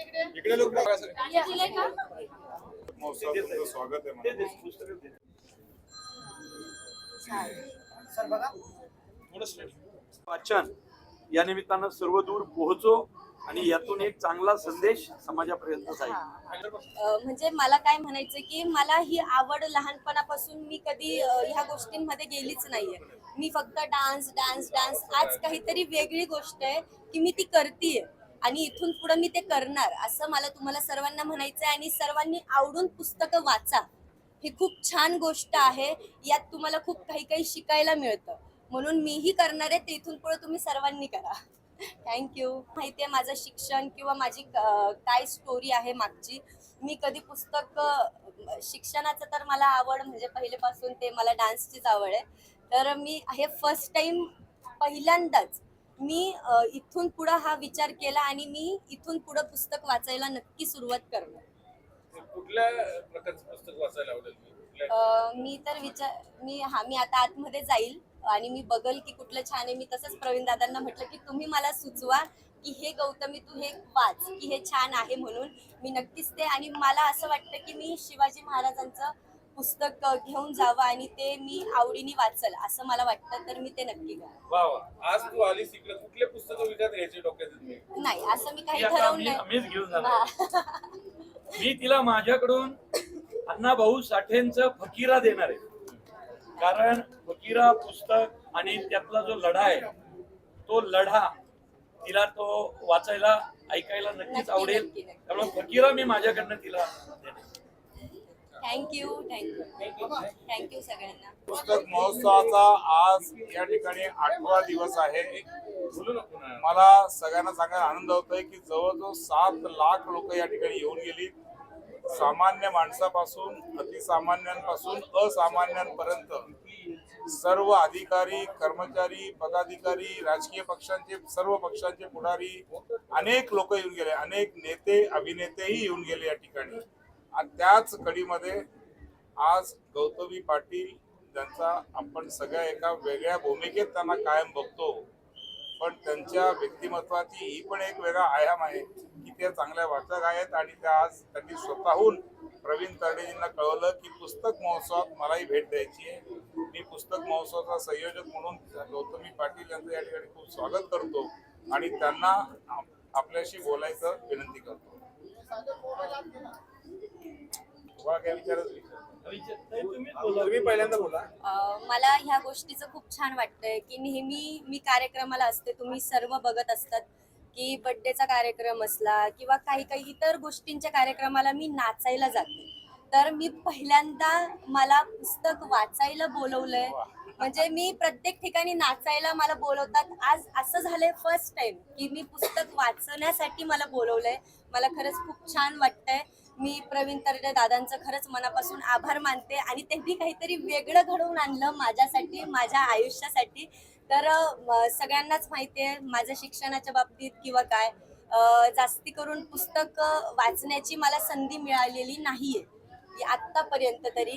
इकडे लोक स्वागत आहे. वाचन या निमित्तानं सर्वदूर पोहोचो आणि यातून एक चांगला संदेश समाजापर्यंत जाईल. म्हणजे मला काय म्हणायचं की मला ही आवड लहानपणापासून मी कधी ह्या गोष्टींमध्ये गेलीच नाहीये. मी फक्त डान्स डान्स डान्स आज काहीतरी वेगळी गोष्ट आहे की मी ती करतीये. आणि इथून पुढे मी ते करणार असं मला तुम्हाला सर्वांना म्हणायचं आहे आणि सर्वांनी आवडून पुस्तकं वाचा. ही खूप छान गोष्ट आहे. यात तुम्हाला खूप काही काही शिकायला मिळतं. म्हणून मीही करणार आहे ते इथून पुढे तुम्ही सर्वांनी करा. थँक्यू माहिती आहे माझं शिक्षण किंवा माझी काय स्टोरी आहे मागची. मी कधी पुस्तक शिक्षणाचं तर मला आवड म्हणजे पहिलेपासून ते मला डान्सचीच आवड आहे. तर मी हे फर्स्ट टाइम पहिल्यांदाच मी इथून पुढं हा विचार केला आणि मी इथून पुढं पुस्तक वाचायला नक्की सुरुवात करणार. कुठल्या प्रकारचं पुस्तक वाचायला आवडेल? मी कुठल्या अ, मी तर विचार मी हा मी आता आतमध्ये जाईल आणि मी बघल की कुठलं छान आहे. मी तसंच प्रवीण दादांना म्हटलं की तुम्ही मला सुचवा की हे गौतमी तू हे वाच की हे छान आहे म्हणून. मी नक्कीच ते आणि मला असं वाटतं की मी शिवाजी महाराजांचं पुस्तक घेऊन जावं आणि ते मी आवडीने वाचल. असं मला वाटतं तर मी ते नक्की करेन. वा वा. आज तू आलीस इकडे. कुठले पुस्तकं विकत घ्यायचे डोक्यात येत नाही नाही असं मी काही ती आता ठरवलं आम्ही नाही. आम्हीच घेऊन जाणार. हा. मी तिला माझ्याकडून अण्णा भाऊ साठेंचं फकीरा देणार आहे. कारण फकीरा पुस्तक आणि त्यातला जो लढा आहे तो लढा तिला तो वाचायला ऐकायला नक्कीच नक्की, आवडेल. नक्की, नक्की. त्यामुळे फकीरा मी माझ्याकडनं तिला. थँक्यू थँक्यू थँक्यू सगळ्यांना. पुस्तक महोत्सवाचा आज या ठिकाणी आठवा दिवस आहे. मला सगळ्यांना सांगायला आनंद होतोय की जवळजवळ सात लाख लोक या ठिकाणी येऊन गेली. सामान्य माणसापासून अतिसामान्यांपासून असामान्यांपर्यंत सर्व अधिकारी कर्मचारी पदाधिकारी राजकीय पक्षांचे सर्व पक्षांचे पुढारी अनेक लोक येऊन गेले. अनेक नेते अभिनेतेही येऊन गेले या ठिकाणी. आणि त्याच कडीमध्ये आज गौतमी पाटील ज्यांचा आपण सगळ्या एका वेगळ्या भूमिकेत त्यांना कायम बघतो पण त्यांच्या व्यक्तिमत्वाची ही पण एक वेगळा आयाम आहे की त्या चांगल्या वाचक आहेत आणि त्या आज त्यांनी स्वतःहून प्रवीण तरडेजींना कळवलं की पुस्तक महोत्सवात मलाही भेट द्यायची आहे. मी पुस्तक महोत्सवाचा संयोजक म्हणून गौतमी पाटील यांचं या ठिकाणी खूप स्वागत करतो आणि त्यांना आपल्याशी बोलायचं विनंती करतो तुम्हाला काय विचारायचं विचार तुम्हीच बोला. तुम्ही पहिल्यांदा बोला. मला ह्या गोष्टीचं खूप छान वाटतंय की नेहमी मी कार्यक्रमाला असते तुम्ही सर्व बघत असतात की बड्डेचा कार्यक्रम असला किंवा काही काही इतर गोष्टींच्या कार्यक्रमाला मी नाचायला जाते. तर मी पहिल्यांदा मला पुस्तक वाचायला बोलवलंय. म्हणजे मी प्रत्येक ठिकाणी नाचायला मला बोलवतात. आज असं झालंय फर्स्ट टाइम की मी पुस्तक वाचण्यासाठी मला बोलवलंय. मला खरंच खूप छान वाटतंय. मी प्रवीण तरडे दादांचं खरंच मनापासून आभार मानते आणि त्यांनी काहीतरी वेगळं घडवून आणलं माझ्यासाठी माझ्या आयुष्यासाठी. तर सगळ्यांनाच माहिती आहे माझं शिक्षणाच्या बाबतीत किंवा काय जास्ती करून पुस्तक वाचण्याची मला संधी मिळालेली नाहीये. आत्तापर्यंत तरी.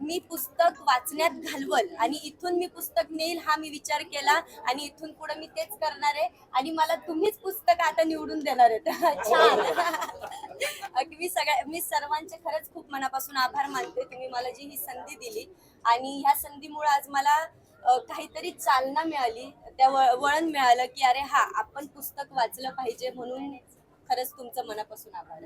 मी पुस्तक वाचण्यात घालवल आणि इथून मी पुस्तक नेईल हा मी विचार केला आणि इथून पुढे मी तेच करणार आहे. आणि मला तुम्हीच पुस्तक आता निवडून देणार आहेत. छान. मी सगळ्या मी सर्वांचे खरंच खूप मनापासून आभार मानते. तुम्ही मला जी ही संधी दिली आणि ह्या संधीमुळे आज मला काहीतरी चालना मिळाली. त्या वळण मिळालं की अरे हा आपण पुस्तक वाचलं पाहिजे म्हणून खरंच तुमचं मनापासून आभार